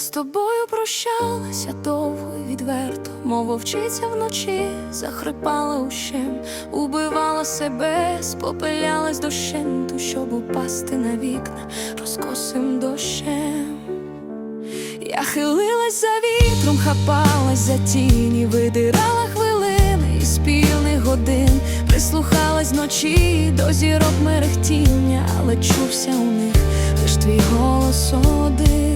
З тобою прощалася довго і відверто, мов вовчиця вночі захрипала ущем, убивала себе, спопилялась дощенту, щоб упасти на вікна розкосим дощем. Я хилилась за вітром, хапалась за тіні, видирала хвилини із спільних годин, прислухалась вночі до зірок мерехтіння, але чувся у них лиш твій голос один.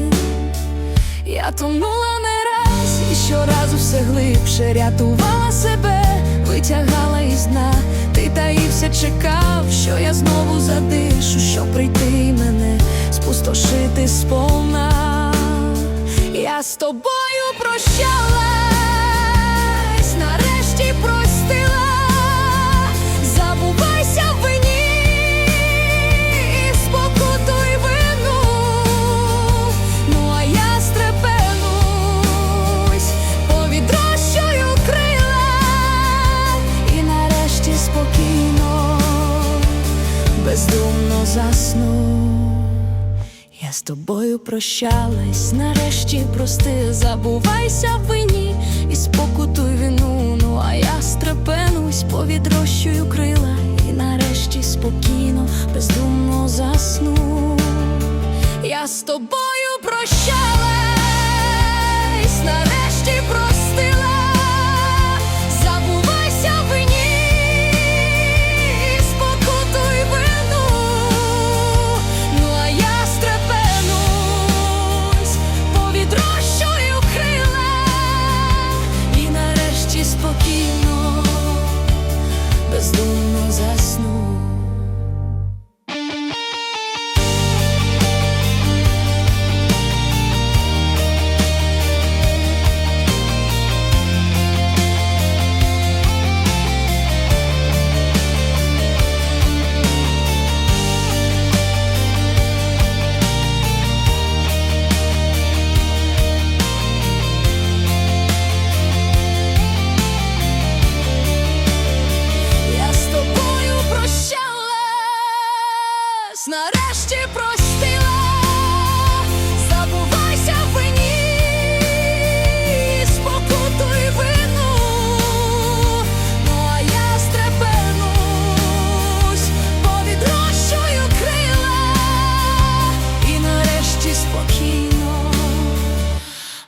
Я тонула не раз і щоразу все глибше рятувала себе, витягала із дна. Ти таївся, чекав, що я знову задишу, щоб прийти мене спустошити сповна. Я з тобою прощалась, з тобою прощалась, нарешті прости, забувайся в вині і спокутуй вину, ну а я стрепенусь, повідрощую крила, і нарешті спокійно, бездумно засну. Я з тобою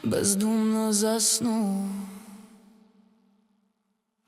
бездумно засну.